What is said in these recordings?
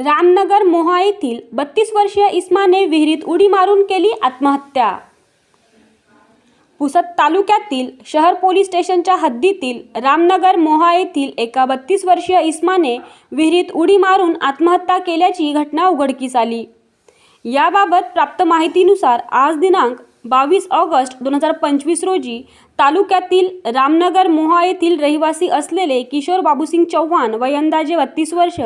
रामनगर मोहा येथील बत्तीस वर्षीय इस्माने विहिरीत उडी मारून केली आत्महत्या. पुसद तालुक्यातील शहर पोलीस स्टेशनच्या हद्दीतील रामनगर मोहा येथील एका बत्तीस वर्षीय इस्माने विहिरीत उडी मारून आत्महत्या केल्याची घटना उघडकीस आली. याबाबत प्राप्त माहितीनुसार आज दिनांक बावीस ऑगस्ट दोन हजार पंचवीस रोजी तालुक्यातील रामनगर मोहा येथील रहिवासी असलेले किशोर बाबूसिंग चव्हाण वयंदाजे बत्तीस वर्ष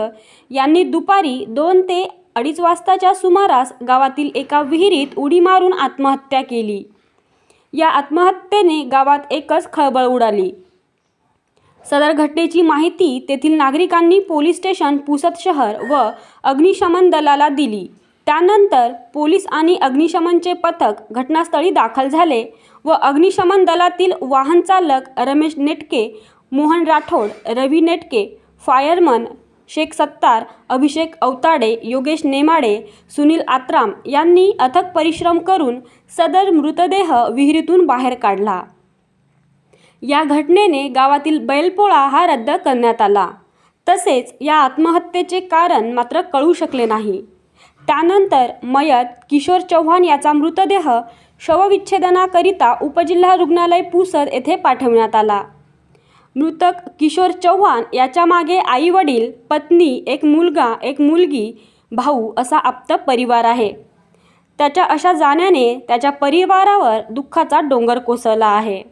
यांनी दुपारी दोन ते अडीच वाजताच्या सुमारास गावातील एका विहिरीत उडी मारून आत्महत्या केली. या आत्महत्येने गावात एकच खळबळ उडाली. सदर घटनेची माहिती तेथील नागरिकांनी पोलीस स्टेशन पुसद शहर व अग्निशमन दलाला दिली. त्यानंतर पोलीस आणि अग्निशमनचे पथक घटनास्थळी दाखल झाले व अग्निशमन दलातील वाहन चालक रमेश नेटके मोहन राठोड रवी नेटके फायरमन शेख सत्तार अभिषेक अवताडे योगेश नेमाडे सुनील आत्राम यांनी अथक परिश्रम करून सदर मृतदेह विहिरीतून बाहेर काढला. या घटनेने गावातील बैलपोळा हा रद्द करण्यात आला. तसेच या आत्महत्येचे कारण मात्र कळू शकले नाही. त्यानंतर मयत किशोर चव्हाण याचा मृतदेह शवविच्छेदनाकरिता उपजिल्हा रुग्णालय पुसद येथे पाठवण्यात आला. मृतक किशोर चव्हाण याच्या मागे आई वडील पत्नी एक मुलगा एक मुलगी भाऊ असा आप्त परिवार आहे. त्याच्या अशा जाण्याने त्याच्या परिवारावर दुःखाचा डोंगर कोसळला आहे.